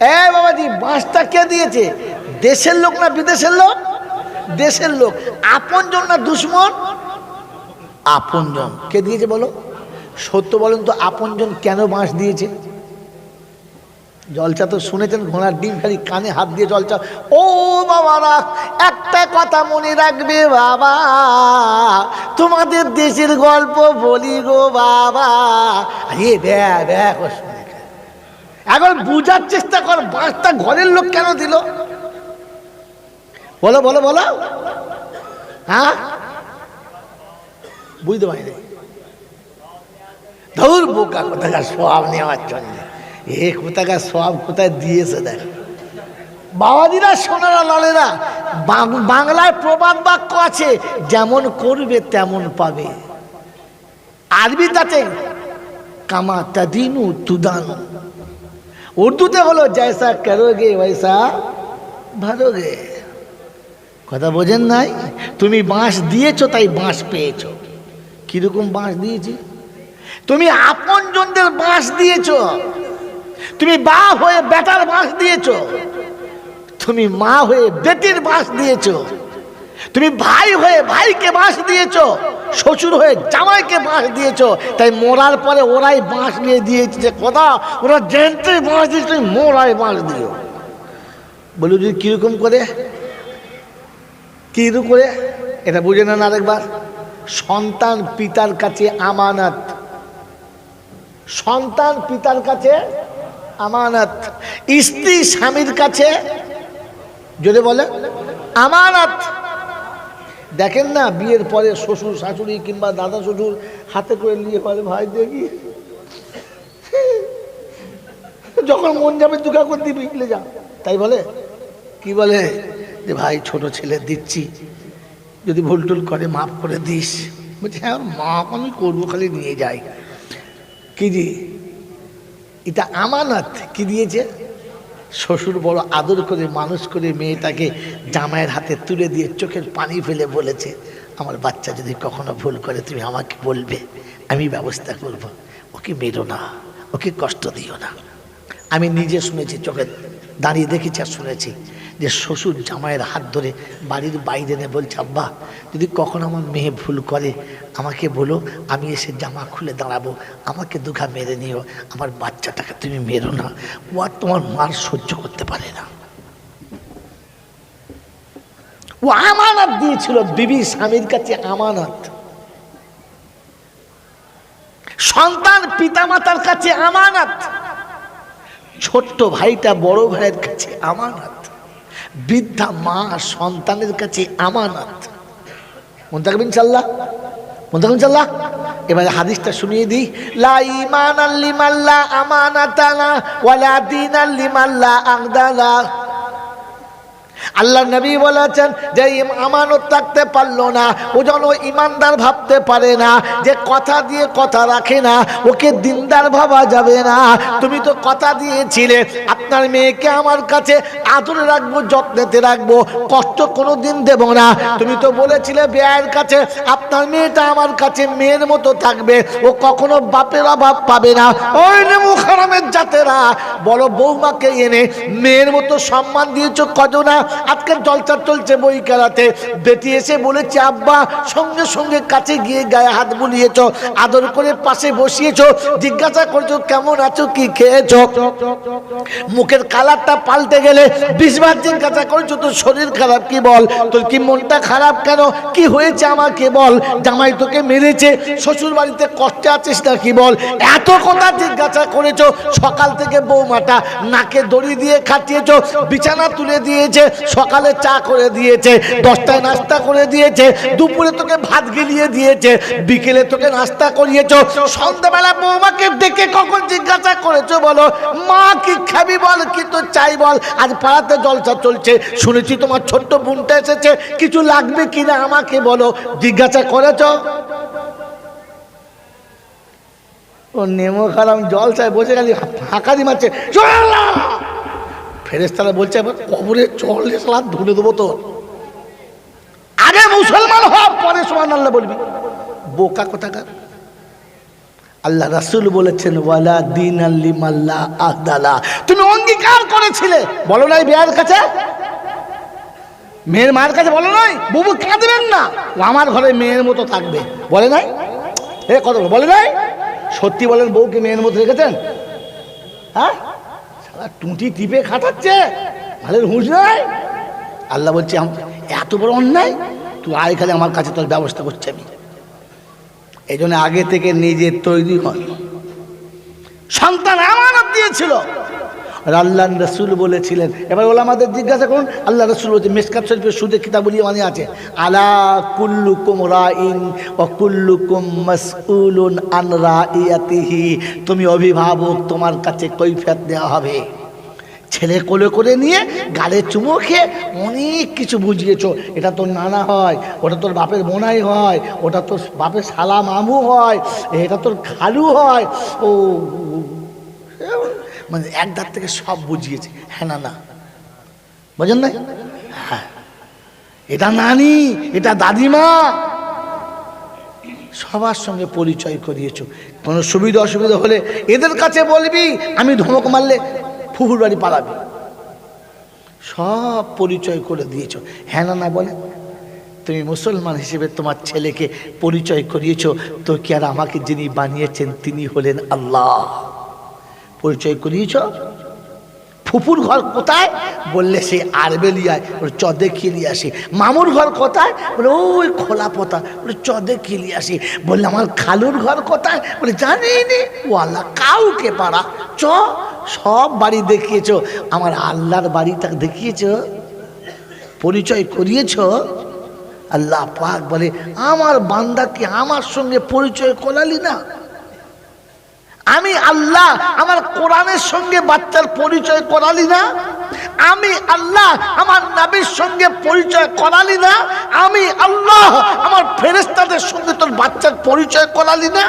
এ বাবাজি বাঁশটা কে দিয়েছে? দেশের লোক না বিদেশের লোক? দেশের লোক। আপনজন না দুশ্মন? আপনজন। কে দিয়েছে বলো? সত্য বলেন তো, আপনজন কেন বাঁশ দিয়েছে? জলচা তো শুনেছেন, ঘোড়ার ডিম খালি কানে হাত দিয়ে জলচা। ও বাবা বাবারা একটা কথা মনে রাখবে বাবা। তোমাদের দেশের গল্প বলি গো বাবা। আরে ব্যা ব্যা। এখন বুঝার চেষ্টা কর বাঁশটা ঘরের লোক কেন দিল? বলো বলো বলো। হ্যাঁ? বুঝতে পারিনি। ধুর বোকা, কোথাকার সব নেওয়ার জন্য। এ কোথাকার সব কোথায় দিয়েছে দেখ। বাবাদিরা সোনারা, লালেরা বাংলায় প্রবাদ বাক্য আছে, যেমন করবে তেমন পাবে। আরবি তাতে কামা তাদিনু তুদানু। উর্দুতে হলো জয়সা করোগে ওইসা ভালোগে কথা বোঝেন নাই? তুমি বাঁশ দিয়েছ, তাই বাঁশ পেয়েছ। কীরকম বাঁশ দিয়েছি? তুমি আপন জনদের বাঁশ দিয়েছ। তুমি বা হয়ে বেটার বাঁশ দিয়েছ। তুমি মা হয়ে বেটির বাঁশ দিয়েছ। তুমি ভাই হয়ে ভাইকে বাঁশ দিয়েছ, শ্বশুর হয়ে জামাইকে বাঁশ দিয়েছ, তাই মরার পরে ওরাই বাঁশ নিয়ে দিয়েছে যে কথা, ওরা জেন্টে বাঁশ দিয়েছে, তুমি মোরাই বাঁশ দিও। বলি যদি কীরকম করে? কীরকম করে? এটা বুঝে নেন আরেকবার। সন্তান পিতার কাছে আমানত। সন্তান পিতার কাছে আমানত। স্ত্রী স্বামীর কাছে, যদি বলে, আমানত। দেখেন না বিয়ের পরে শ্বশুর, শাশুড়ি কিংবা দাদা, শ্বশুর হাতে করে নিয়ে বলে, ভাই, দেখি। যখন মন যাবে দুঃখা করে দিবি বিকলে যা। তাই বলে? কি বলে? যে, ভাই, ছোট ছেলে দিচ্ছি। যদি ভুল টুল করে, মাফ করে দিস। বলছি হ্যাঁ মাপ আমি করব, খালি নিয়ে যাই। কি দি এটা আমানত কি দিয়েছে? শ্বশুর বড় আদর করে, মানুষ করে মেয়েটাকে জামাইয়ের হাতে তুলে দিয়ে চোখের পানি ফেলে বলেছে, আমার বাচ্চা যদি কখনো ভুল করে, তুমি আমাকে বলবে, আমি ব্যবস্থা করব। ওকে মেরো না, ওকে কষ্ট দিও না। আমি নিজে শুনেছি, চোখে দাঁড়িয়ে দেখেছি আর শুনেছি। যে শ্বশুর জামাইয়ের হাত ধরে বাড়ির বাইরে এনে বলছে, আব্বা, যদি কখনো আমার মেয়ে ভুল করে, আমাকে বলো, আমি এসে জামা খুলে দাঁড়াবো, আমাকে দুঘা মেরে নিও, আমার বাচ্চাটাকে তুমি মেরো না, ও আর তোমার মার সহ্য করতে পারে না। ও আমানত দিয়েছিল, বিবি স্বামীর কাছে আমানত। সন্তান পিতামাতার কাছে আমানত। ছোট্ট ভাইটা বড় ভাইয়ের কাছে আমানত। বৃদ্ধা মা সন্তানের কাছে আমানত। মন থাকবেন চাল্লা মন থাকবেন চাল্লা এবারে হাদিসটা শুনিয়ে দিই। লা ইমান আল্লিমাল্লা আমানাতানা ওয়ালা দিন আল্লিমাল্লা আগদালা আল্লাহ নবী বলেছেন যে আমানত থাকতে পারল না, ও যেন ইমানদার ভাবতে পারে না, যে কথা দিয়ে কথা রাখে না, ওকে দিনদার ভাবা যাবে না। তুমি তো কথা দিয়েছিলে, আপনার মেয়েকে আমার কাছে আদরে রাখব, যত্নেতে রাখব, কষ্ট কোনো দিন দেব না। তুমি তো বলেছিলে বেয়ের কাছে, আপনার মেয়েটা আমার কাছে মেয়ের মতো থাকবে, ও কখনো বাপের অভাব পাবে না। ওই নেমু খারামের জাতেরা বড় বৌমাকে এনে মেয়ের মতো সম্মান দিয়েছ, কজনা? আজকে জলচা চলছে বই খেলাতে। বেটি এসে বলেছে, আব্বা, সঙ্গে সঙ্গে কাছে গিয়ে গায়ে হাত বুলিয়েছ, আদর করে পাশে বসিয়েছ, জিজ্ঞাসা করছ, কেমন আছো, কি খেয়েছ? মুখের কালারটা পাল্টে গেলে বিশবার জিজ্ঞাসা করছ, তোর শরীর খারাপ কি বল? তোর কি মনটা খারাপ কেন? কি হয়েছে আমাকে বল? জামাই তোকে মেরেছে শ্বশুর বাড়িতে কষ্টে আছিস না কি বল? এত কথা জিজ্ঞাসা করেছ, সকাল থেকে বৌমাটা নাকে দড়ি দিয়ে খাটিয়েছো, বিছানা তুলে দিয়েছে সকালে চা করে দিয়েছে, দশটায় নাস্তা করে দিয়েছে, দুপুরে তোকে ভাত গিলিয়ে দিয়েছে, বিকেলে তোকে নাস্তা করিয়েছো। সন্ধ্যাবেলা বৌমাকে ডেকে কখন জিজ্ঞাসা করেছ বলো? মা, কি খাবি বল, কি তো চাই বল? আজ পাড়াতে জলসা চলছে, শুনেছি তোমার ছোট্ট বোনটা এসেছে, কিছু লাগবে কিনা আমাকে বলো, জিজ্ঞাসা করেছ? ও নেমো খারাম জল চায় বসে গেলি দি মারছে ফেরেস্তারা বলছে এবার কবরে চলে সালাদ ধুলে দেবো তো আগে মুসলমান হ পরে সমান আল্লাহ বলবি। বোকা কোথাকার? আল্লাহ রাসুল বলেছেন ওয়ালা দিন আল্লি মাল্লা আহদালা। তুমি অঙ্গীকার করেছিলে বলো নাই বিয়ার কাছে? মেয়ের মায়ের কাছে বলো নাই? বুবু কাঁদবেন না। ও আমার ঘরে মেয়ের মতো থাকবে। বলে নাই? এ কত বলে নাই? সত্যি বলেন বউকে মেয়ের মতো রেখেছেন? হ্যাঁ? টুটি টিপে খাটাচ্ছে। ভালো হুঁশ নাই? আল্লাহ বলছে এত বড় অন্যায়? তুই আয় খালি আমার কাছে, তোর ব্যবস্থা করছে আমি। এই জন্য আগে থেকে নিজের তৈরি হন। সন্তান আমানত দিয়েছিল আর আল্লাহ রসুল বলেছিলেন। এবার ওলা আমাদের জিজ্ঞাসা করুন আল্লাহ রসুল বলছে, মেসকাত শরীফের সুদে কিতাবলি মানে আছে? আলা কুল্লুকুম রাইন ও কুল্লুকুম মাসউলুন আন রাইয়াতিহি। তুমি অভিভাবক, তোমার কাছে কৈফিয়ত দেওয়া হবে। ছেলে কোলে করে নিয়ে গালে চুমো খেয়ে অনেক কিছু বুঝিয়েছো। এটা তোর নানা হয়, ওটা তোর বাপের বোনাই হয়, ওটা তোর বাপের শালা মামু হয়, এটা তোর খালু হয়। ও মানে এক ধার থেকে সব বুঝিয়েছে। হ্যাঁ না না। বোঝেন না হ্যাঁ। এটা নানি, এটা দাদিমা। সবার সঙ্গে পরিচয় করিয়েছো। কোনো সুবিধা অসুবিধা হলে এদের কাছে বলবি, আমি ধমক মারলে ফুফুর বাড়ি পালাবি। সব পরিচয় করে দিয়েছ। হ্যাঁ না না বলে। তুমি মুসলমান হিসেবে তোমার ছেলেকে পরিচয় করিয়েছো। তো কি আর আমাকে যিনি বানিয়েছেন, তিনি হলেন আল্লাহ। পরিচয় করিয়েছ? ফুপুর ঘর কোথায়? বললে সেই আরবেলিয়ায়। বলে চ দেখিয়ে নিয়ে আসি। মামুর ঘর কোথায়? বলে, ওই খোলা পোতা বলে চ দেখিয়ে নিয়ে আসি। বললে, আমার খালুর ঘর কোথায়? বলে জানি নি ও আল্লাহ, কাউকে পারা চ, সব বাড়ি দেখিয়েছ। আমার আল্লাহর বাড়িটা দেখিয়েছ। পরিচয় করিয়েছ। আল্লাহ পাক বলে, আমার বান্দাকে আমার সঙ্গে পরিচয় করালি না। আমি আল্লাহ আমার কোরআনের সঙ্গে বাচ্চার পরিচয় করালি না। আমি আল্লাহ আমার নাবির সঙ্গে পরিচয় করালি না। আমি আল্লাহ আমার ফেরেস্তাদের সঙ্গে তোর বাচ্চার পরিচয় করালি না।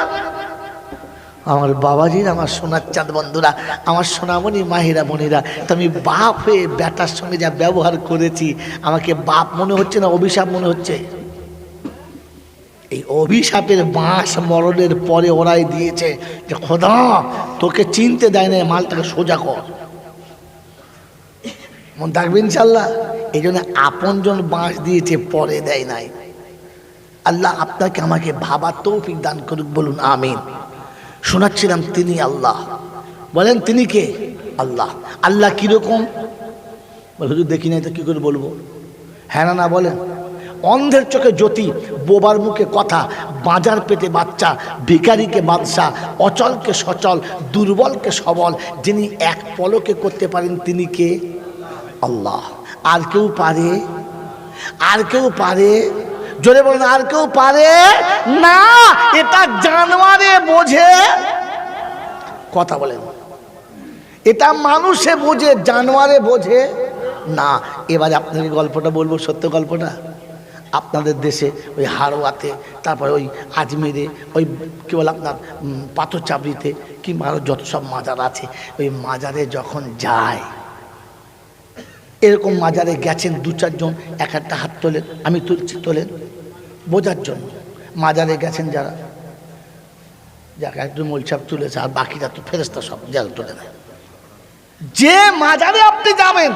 আমার বাবাজির, আমার সোনার চাঁদ বন্ধুরা, আমার সোনামণি, মাহিরা বোনেরা তো আমি বাপ হয়ে বেটার সঙ্গে যা ব্যবহার করেছি, আমাকে বাপ মনে হচ্ছে না অভিশাপ মনে হচ্ছে? এই অভিশাপের বাঁশ মরণের পরে ওরাই দিয়েছে যে, খোদা, তোকে চিনতে দেয় না মালটাকে সোজা কর। মন থাকবে ইনশাল্লাহ এই জন্য আপনজন বাঁশ দিয়েছে, পরে দেয় নাই। আল্লাহ আপনাকে আমাকে ভাবার তৌফিক দান করুক, বলুন আমিন। শোনাচ্ছিলাম তিনি আল্লাহ। বলেন, তিনি কে? আল্লাহ। আল্লাহ কীরকম? বলে, হুজুর, দেখি নাই তো কী করে বলব? হ্যাঁ না না, বলেন। অন্ধের চোখে জ্যোতি, বোবার মুখে কথা, বাজার পেটে বাচ্চা, ভিখারিকে বাদশা, অচলকে সচল, দুর্বলকে সবল, যিনি এক পলকে করতে পারেন তিনি কে? আল্লাহ। আর কেউ পারে? আর কেউ পারে? জোরে বলেন, আর কেউ পারে? না, এটা জানোয়ারে বোঝে। কথা বলেন। এটা মানুষে বোঝে, জানোয়ারে বোঝে। না, এবারে আপনাকে গল্পটা বলব, সত্য গল্পটা? আপনাদের দেশে ওই হাড়োয়াতে তারপরে ওই আজমিরে, ওই কী বলে আপনার পাথর চাবড়িতে কিংবা আরও যত সব মাজার আছে, ওই মাজারে যখন যায়, এরকম মাজারে গেছেন দু চারজন, এক একটা হাত তোলেন, আমি তুলছি তোলেন, বোঝার জন্য। মাজারে গেছেন যারা, যাকে একটু মোলছাপ তুলেছে, আর বাকিরা তো ফেরস্তা সব যারা তুলে নেয় যে মাজারে আপনি যাবেন,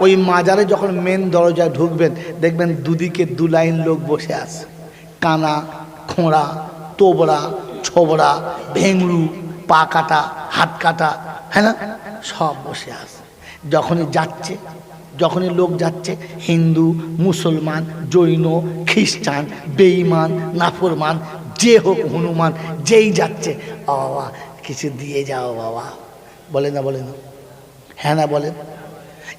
ওই মাজারে যখন মেন দরজায় ঢুকবেন, দেখবেন দুদিকে দু লাইন লোক বসে আছে। কানা, খোঁড়া, তোবড়া, ছোবড়া ভেংরু পা কাটা, হাত কাটা হ্যাঁ না? সব বসে আছে। যখনই যাচ্ছে, যখনই লোক যাচ্ছে, হিন্দু, মুসলমান, জৈন, খ্রিস্টান, বেঈমান, নাফরমান, যে হোক হনুমান, যেই যাচ্ছে, বাবা, কিছু দিয়ে যাও বাবা। বলে না বলে না। হ্যাঁ না বলেন।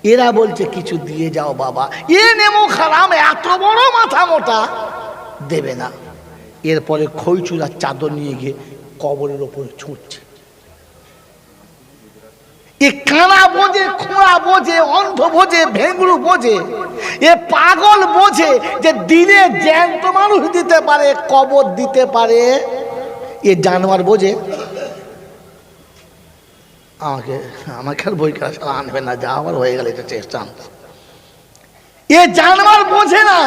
এরা বলছে, কিছু দিয়ে যাও বাবা। এ নেমো খারাম এত বড় মাথা মোটা। দেবে না। এরপরে খইচুরার চাদর নিয়ে গিয়ে কবরের ওপরে ছুটছে। এ কানা বোঝে, খোঁড়া বোঝে, অন্ধ বোঝে ভেঙ্গুড়ু বোঝে। এ পাগল বোঝে যে দিনে জ্যান্ত মানুষ দিতে পারে, কবর দিতে পারে। এ জানোয়ার বোঝে আমাকে আমাকে আর বই করা সারা আনবে না, যা আমার হয়ে গেল, এটা চেষ্টা আনতে। এ জানবার বোঝে না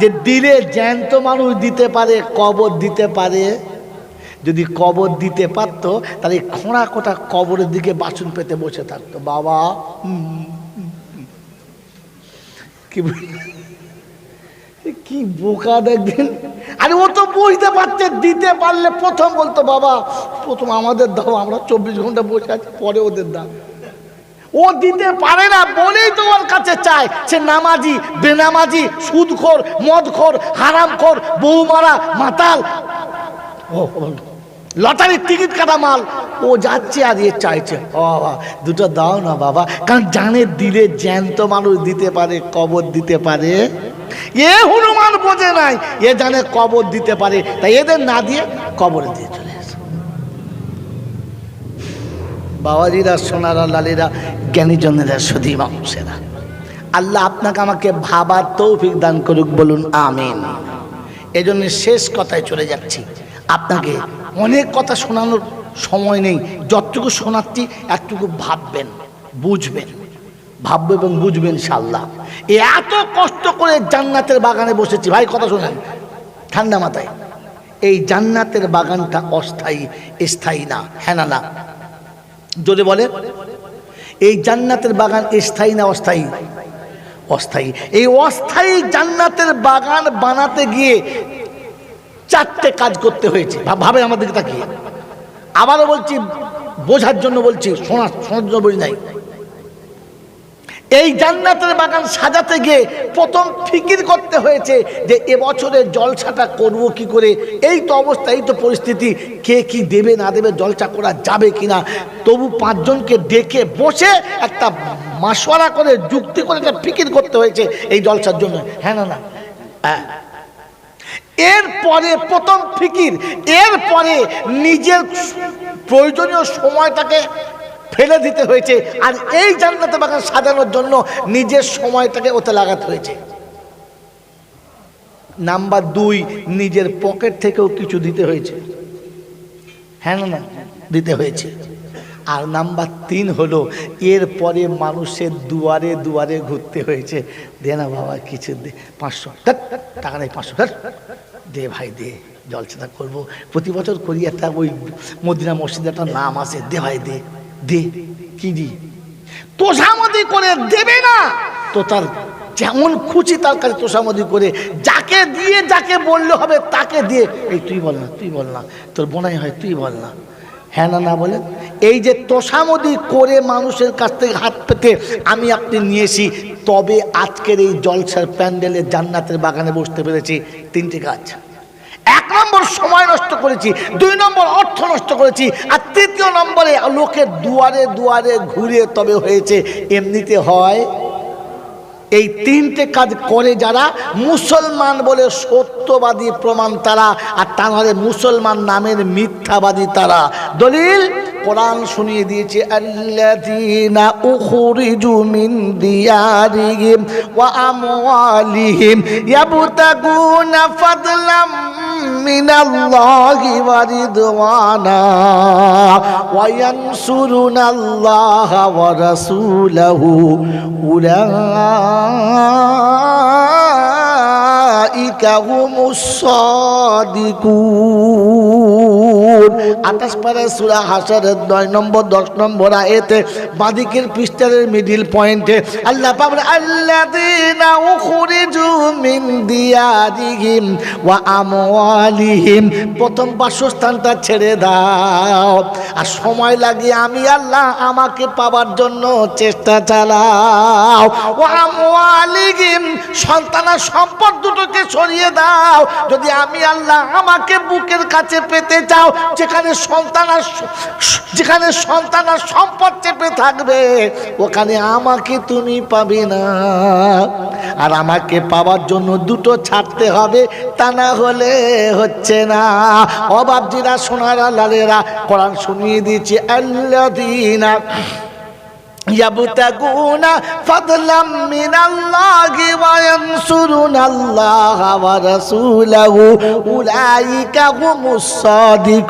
যে দিলে জ্যান্ত মানুষ দিতে পারে, কবর দিতে পারে। যদি কবর দিতে পারতো, তাহলে খোঁড়া কোটা কবরের দিকে বাসন পেতে বসে থাকতো। বাবা। কি কি বোকা দেখবেন? আরে ও তো বুঝতে পারছে, দিতে পারলে প্রথম বলতো, বাবা, প্রথম আমাদের দাও, আমরা চব্বিশ ঘণ্টা বসে আছি, পরে ওদের দাও। ও দিতে পারে না বলেই তো ওর কাছে চায়। সে নামাজি, বেনামাজি, সুদখোর, মদখোর, হারামখোর বৌমারা মাতাল। ও। লটারির টিকিট কাটা মাল। ও যাচ্ছে আর এ চাইছে। বাবা, দুটো দাও না বাবা। কারণ জানে, দিলে জ্যান্ত মানুষ দিতে পারে, কবর দিতে পারে। এ হনুমান বোঝে নাই, এ জানে কবর দিতে পারে। তাই এদের না দিয়ে কবরে দিয়ে চলে আসে বাবাজিরা, সোনারা, লালিরা জ্ঞানী জ্ঞানীজনেরা সুধী মানুষেরা, আল্লাহ আপনাকে আমাকে ভাবার তৌফিক দান করুক, বলুন আমিন। এজন্য শেষ কথায় চলে যাচ্ছি। আপনাকে অনেক কথা শোনানোর সময় নেই। যতটুকু শোনাচ্ছি, একটুকু ভাববেন, বুঝবেন। ভাববে এবং বুঝবেন এ এত কষ্ট করে জান্নাতের বাগানে বসেছি। ভাই, কথা শোনেন। ঠান্ডা মাথায়। এই জান্নাতের বাগানটা অস্থায়ী, স্থায়ী না হ্যাঁ না জোরে বলে, এই জান্নাতের বাগান স্থায়ী না অস্থায়ী? অস্থায়ী। এই অস্থায়ী জান্নাতের বাগান বানাতে গিয়ে চারটে কাজ করতে হয়েছে। ভাবে আমাদেরকে তাকিয়ে। আবারও বলছি, বোঝার জন্য বলছি, শোনা, শোনার জন্য বলি নাই। এই জান্নাতের বাগান সাজাতে গিয়ে প্রথম ফিকির করতে হয়েছে যে এবছরের জলসাটা করব কি করে? এই তো অবস্থা, এই তো পরিস্থিতি। কে কি দেবে, না দেবে, জলসা করা যাবে কিনা? তবু পাঁচজনকে ডেকে বসে একটা মাসোয়ারা করে, যুক্তি করে একটা ফিকির করতে হয়েছে এই জলসার জন্য। হ্যাঁ না না। হ্যাঁ এরপরে প্রথম ফিকির, এরপরে নিজের প্রয়োজনীয় সময়টাকে ফেলে দিতে হয়েছে আর এই জান্নাতে বাগান সাজানোর জন্য নিজের সময়টাকে ওতে লাগাতে হয়েছে। নাম্বার দুই, নিজের পকেট থেকেও কিছু দিতে হয়েছে। হ্যাঁ না দিতে হয়েছে। আর নাম্বার তিন হলো, এরপরে মানুষের দুয়ারে দুয়ারে ঘুরতে হয়েছে। দে না বাবা, কিছু দে, পাঁচশো টাকা নেই, পাঁচশো দে ভাই, দে জলসাটা করব। প্রতি বছর করি একটা, ওই মদিনা মসজিদে একটা নাম আছে, দে ভাই, দে দে, কি দি? তোষামদি করে দেবে না। তো তার যেমন খুশি তার কাছে তোষামদি করে, যাকে দিয়ে, যাকে বললে হবে তাকে দিয়ে। এই তুই বল না, তুই বল না, তোর বোনাই হয়, তুই বল না। হ্যাঁ না না বলেন। এই যে তোষামদি করে মানুষের কাছ থেকে হাত পেতে আমি আপনি নিয়েছি তবে আজকের এই জলসার প্যান্ডেলের জান্নাতের বাগানে বসতে পেরেছি তিনটি কাজ। এক নম্বর সময় নষ্ট করেছি, দুই নম্বর অর্থ নষ্ট করেছি, আর তৃতীয় নম্বরে লোকের দুয়ারে দুয়ারে ঘুরে তবে হয়েছে, এমনিতে হয় এই তিনটে কাজ করে যারা মুসলমান বলে সত্যবাদী প্রমাণ তারা, আর তা নাহলে মুসলমান নামের মিথ্যাবাদী তারা। দলিল কোরআন শুনিয়ে দিয়েছে, আল্লাযীনা উখরিজু মিন দিয়ারিহিম ওয়া আমওয়ালিহিম ইয়াবতাগুনা ফাদলাম মিনাল্লাহি ওয়া রিদওয়ানা ওয়া ইয়ানসুরুনাল্লাহা ওয়া রাসূলাহু উলাইকা হুমুস সাদিকুন নয় নম্বর, দশ নম্বর আয়েতে পৃষ্ঠারের মিডিল পয়েন্টে আল্লাহ ওয়া আমওয়ালিহিম প্রথম বাসস্থানটা ছেড়ে দাও। আর সময় লাগিয়ে আমি আল্লাহ আমাকে পাবার জন্য চেষ্টা চালাও। ও আমওয়ালিহিম সন্তানা সম্পদ দুটোকে সরিয়ে দাও। যদি আমি আল্লাহ আমাকে বুকের কাছে পেতে চাও, যেখানে সন্তান আর যেখানে সন্তান আর সম্পদ চেপে থাকবে, ওখানে আমাকে তুমি পাবে না। আর আমাকে পাওয়ার জন্য দুটো ছাড়তে হবে, তা না হলে হচ্ছে না। অবাবজিরা সোনারা লালেরা কোরআন শুনিয়ে দিয়েছে আল্লাদিনা يبتغون فضلا من الله وينصرون الله ورسوله أولئك هم الصادقون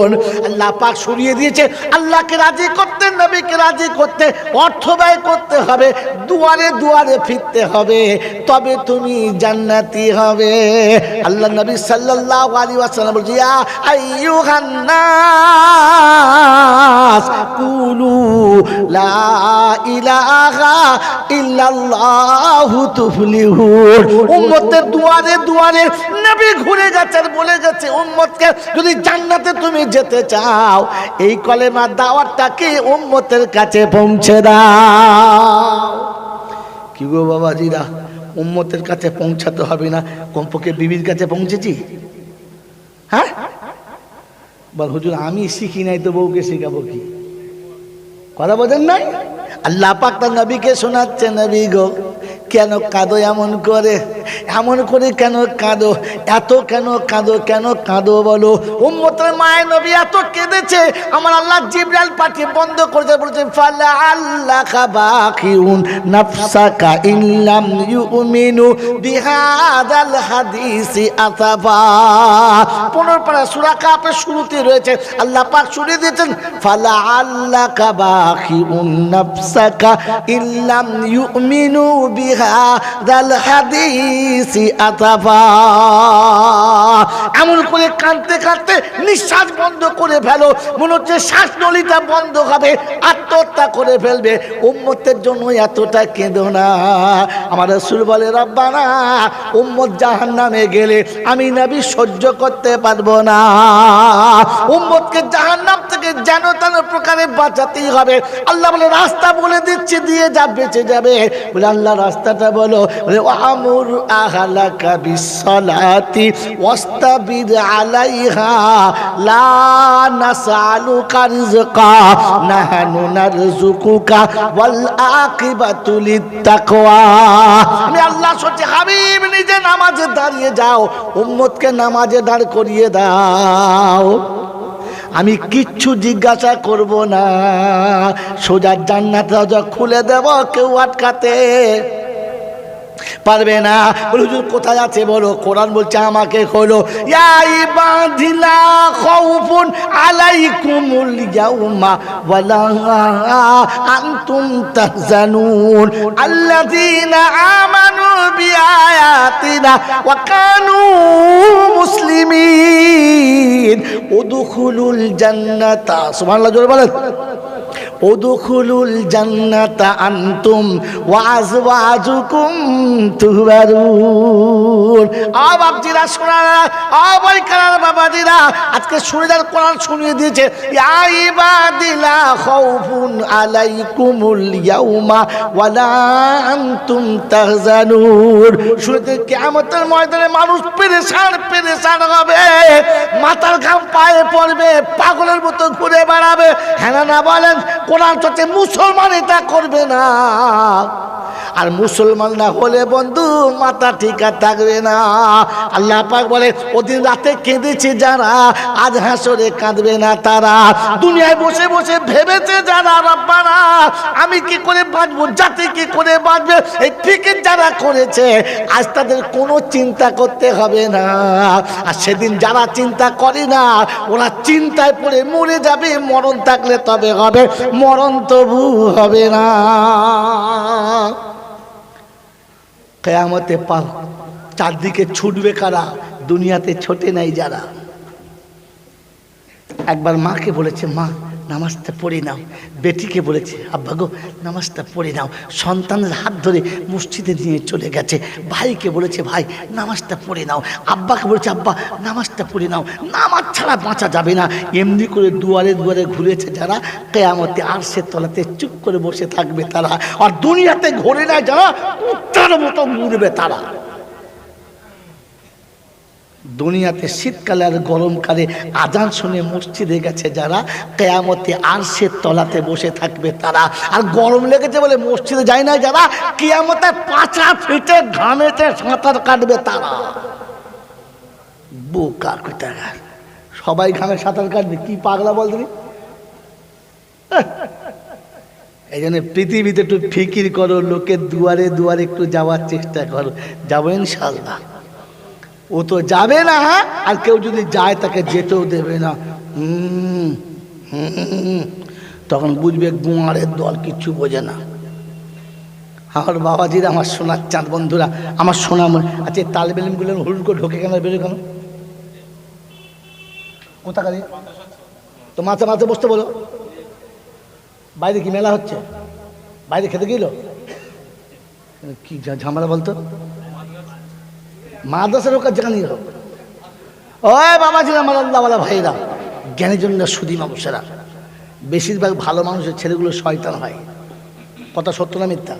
তুফলিহুন আল্লাহ পাক সরিয়ে দিয়েছে। আল্লাহকে রাজি করতে, নবীকে রাজি করতে, অর্থ ব্যয় করতে হবে, দুয়ারে দুয়ারে ফিরতে হবে, তবে তুমি জান্নাতি হবে। আল্লাহ নবী বলছে, ইয়া আইয়ুহান কুলু লা ইলাহা ইল্লাল্লাহু তুফলিহুন। উম্মতের দুয়ারে দুয়ারে নবী ঘুরে গেছে আর বলে গেছে, উম্মতকে যদি জান্নাতে তুমি যেতে চাও, এই কলেমার দাওয়াতটাকে উম্মতের কাছে পৌঁছে দাও? কি গো বাবাজিরা, উম্মতের কাছে পৌঁছাতে হবে না? কমপক্ষে বিবির কাছে পৌঁছেছি। হ্যাঁ? বল হুজুর, আমি শিখি নাই তো বউকে শেখাবো কি? কথা বোঝেন নাই? আল্লাহ পাক তার নবীকে শোনাচ্ছে, নবী গো। কেন কাঁদো এমন করে? এমন করে কেন কাঁদো? এত কেন কাঁদো? কেন কাঁদো বলো? উম্মতের মায়ের নবী এত কেঁদেছে। আমার আল্লাহ জিবরাল পাঠিয়ে বন্ধ করেছে বলছে, ফালা আল্লাহ বাকিউন নাফসাকা ইল্লাম ইউমিনু বিহাদাল হাদিসি আসাফা পনেরো পারা সূরা কাপের শুরুতে রয়েছে, আল্লাহ পাক শুনে দিয়েছেন, ফালা আল্লাহ বাকিউন নাফসাকা ইল্লাম ইউমিনু এমন করে কাঁদতে কাঁদতে নিঃশ্বাস বন্ধ করে ফেলো। মনে হচ্ছে শ্বাস নলিটা বন্ধ হবে, আত্মহত্যা করে ফেলবে। উম্মতের জন্য এতটা কেঁদো না। আমার রসুল বলে, রব্বানা, উম্মত জাহান নামে গেলে আমি নাবি সহ্য করতে পারব না। উম্মতকে জাহান নাম থেকে যেন তেন প্রকারে বাঁচাতেই হবে। আল্লাহ বলে, রাস্তা বলে দিচ্ছে, দিয়ে যা, বেঁচে যাবে। বলে, আল্লাহ রাস্তাটা বলো। বলে আমুর আলাইহা নাহনু আমি আল্লাহ সত্যি হাবিব, নিজে নামাজে দাঁড়িয়ে যাও, উম্মতকে নামাজে দাঁড় করিয়ে দাও। আমি কিচ্ছু জিজ্ঞাসা করব না। সোজা জান্নাত খুলে দেব, কেউ আটকাতে। পারবে না। বলে, হুজুর, কোথায় আছে? বলো, কোরআন বলছে আমাকে খোলো। ইয়াই বাঁধিলা খাউফুন আলাইকুমুল ইয়াউমা ওয়ালা আনতুম তাহজানুন। আল্লাযীনা আমানু বিআয়াতিনা ওয়া কানু মুসলিমিন। উদখুলুল জান্নাতা। সুবহানাল্লাহ, জোরে বলেন। উদখুলুল জান্নাতা আনতুম ওয়া আজওয়াজুকুম তুহবারুন। আ বাপজিরা শোনারা আ বৈকার বাবাজিরা, আজকে শুনিদার কোরআন শুনিয়ে দিয়েছে, ইয়া ইবাদিলা খাউফুন আলাইকুমুল ইয়াউমা ওয়ালা আনতুম তাহজানুন। শুনতে কিয়ামতের ময়দানে মানুষ পেরেশান পেরেশান হবে, মাথার ঘাম পায়ে পড়বে, পাগলের মতো ঘুরে বেড়াবে। হ্যাঁ না বলেন কোরআন চলছে মুসলমান এটা করবে না। আর মুসলমান না হলে বন্ধু, মাথা ঠিকা থাকবে না। আল্লাহ পাক বলে, ওদিন রাতে কেঁদেছে যারা, আজ হাসরে কাঁদবে না তারা। দুনিয়ায় বসে বসে ভেবেছে যারা, রব্বানা, আমি কি করে বাঁচবো? জাতি কি করে বাঁচবে? এই ফিকির যারা করেছে, আজ তাদের কোনো চিন্তা করতে হবে না। আর সেদিন যারা চিন্তা করে না, ওরা চিন্তায় পড়ে মরে যাবে, মরণ থাকলে তবে হবে। মরণ তবু হবে না। কেয়ামতে পাল, চারদিকে ছুটবে কারা? দুনিয়াতে ছোটে নাই যারা। একবার মাকে বলেছে, মা নামাজটা পড়ে নাও। বেটিকে বলেছে, আব্বা গো, নামাজটা পড়ে নাও। সন্তানের হাত ধরে মসজিদে নিয়ে চলে গেছে। ভাইকে বলেছে, ভাই, নামাজটা পড়ে নাও। আব্বাকে বলেছে, আব্বা, নামাজটা পড়ে নাও। নামাজ ছাড়া বাঁচা যাবে না। এমনি করে দুয়ারে দুয়ারে ঘুরেছে যারা। কেয়ামতে আর সে তলাতে চুপ করে বসে থাকবে তারা। আর দুনিয়াতে ঘোরে না যারা উত্তার মতো ঘুরবে তারা। দুনিয়াতে শীতকালে আর গরমকালে আজান শুনে মসজিদে গেছে যারা, কেয়ামতে আর সে তলাতে বসে থাকবে তারা। আর গরম লেগেছে বলে মসজিদে যায় না যারা, কেয়ামতে পাঁচা ফিটে ঘামেতে সাঁতার কাটবে তারা। বোকা কোথাকার সবাই ঘামে সাঁতার কাটবে, কি পাগলা বল তুমি? এই জন্য পৃথিবীতে একটু ফিকির করো, লোকের দুয়ারে দুয়ারে একটু যাওয়ার চেষ্টা করো। যাব ইনশাল্লাহ ও তো যাবে না হ্যাঁ? আর কেউ যদি যায়, তাকে যেতেও দেবে না। তখন বুঝবে গুঁয়ারের দল কিচ্ছু বোঝে না। আমার বাবাজিরা, আমার সোনার চাঁদ, বন্ধুরা, আমার সোনা মনে আচ্ছা তাল বেলুনগুলো হুড় করে ঢোকে কেন, বেরো কেন? কোথাকার তো মাথা মাথা বসতে বলো। বাইরে কি মেলা হচ্ছে? বাইরে খেতে গেল? কি ঝামেলা বলতো? মাদ্রাসার আর যেখানেই হোক ওই বাবাজিরা আমার আল্লাহওয়ালা ভাইরা জ্ঞানের জন্য সুদী মানুষেরা, বেশিরভাগ ভালো মানুষের ছেলেগুলো শয়তান হয়। কথা সত্য না মিথ্যা?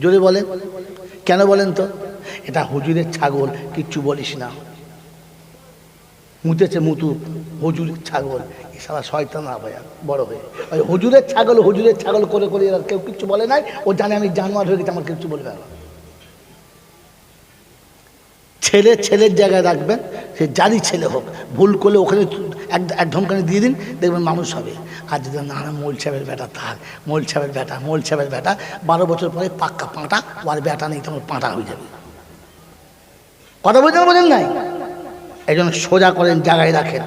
জোরে বলে, কেন বলেন তো? এটা হুজুরের ছাগল, কিচ্ছু বলিস না। মুতেছে মুতু, হুজুরের ছাগল। এ সারা শয়তান না ভাইয়া, বড় হয়ে। ওই হুজুরের ছাগল হুজুরের ছাগল করে করে এরা কেউ কিচ্ছু বলে নাই। ও জানে আমি জানোয়ার হয়ে গেছি, আমার কিচ্ছু বলবে না। ছেলে ছেলের জায়গায় রাখবেন, সে যারই ছেলে হোক। ভুল করলে ওখানে এক এক ধমকানি দিয়ে দিন, দেখবেন মানুষ হবে। আর যদি না মোল সাহেবের বেটা তার, মোল সাহেবের বেটা মোল সাহেবের বেটা বারো বছর পরে পাক্কা পাঁটা ও আর বেটা নেই তোমার পাঁটা হয়ে যাবে। কথা বলছেন বোঝেন নাই? এই জন্য সোজা করেন, জায়গায় রাখেন।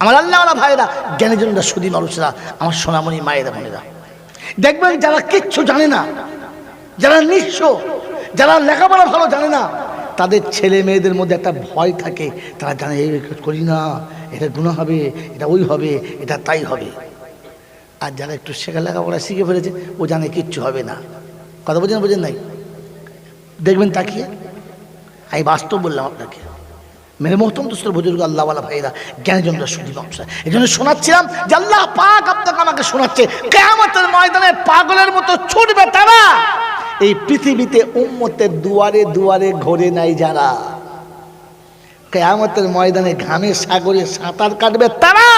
আমার আল্লাহওয়ালা ভাইরা জ্ঞানের জন্য সুদী মানুষরা, আমার সোনামণি মায়েরা বোনেরা। দেখবেন যারা কিচ্ছু জানে না, যারা নিঃস্ব, যারা লেখাপড়া ভালো জানে না তাদের ছেলে মেয়েদের মধ্যে একটা ভয় থাকে। তারা জানে, এই করি না, এটা গুণা হবে, এটা ওই হবে, এটা তাই হবে। আর যারা একটু শেখা লেখাপড়া শিখে ফেলেছে, ও জানে কিচ্ছু হবে না। কথা বোঝেন বোঝেন নাই? দেখবেন, তাকিয়ে? আমি বাস্তব বললাম আপনাকে। মেরে মোহতম দুস্তর বুজুর্গ আল্লাহওয়ালা ভাইরা জ্ঞানের জন্য শুধু ব্যবসা এই জন্য শোনাচ্ছিলাম যে আল্লাহ পাক আপনাকে আমাকে শোনাচ্ছে। কেয়ামতের ময়দানে পাগলের মতো ছুটবে তারা। এই পৃথিবীতে উম্মতের দুয়ারে দুয়ারে ঘরে নাই যারা। কেয়ামতের ময়দানে ঘামে সাগরে সাঁতার কাটবে তারা।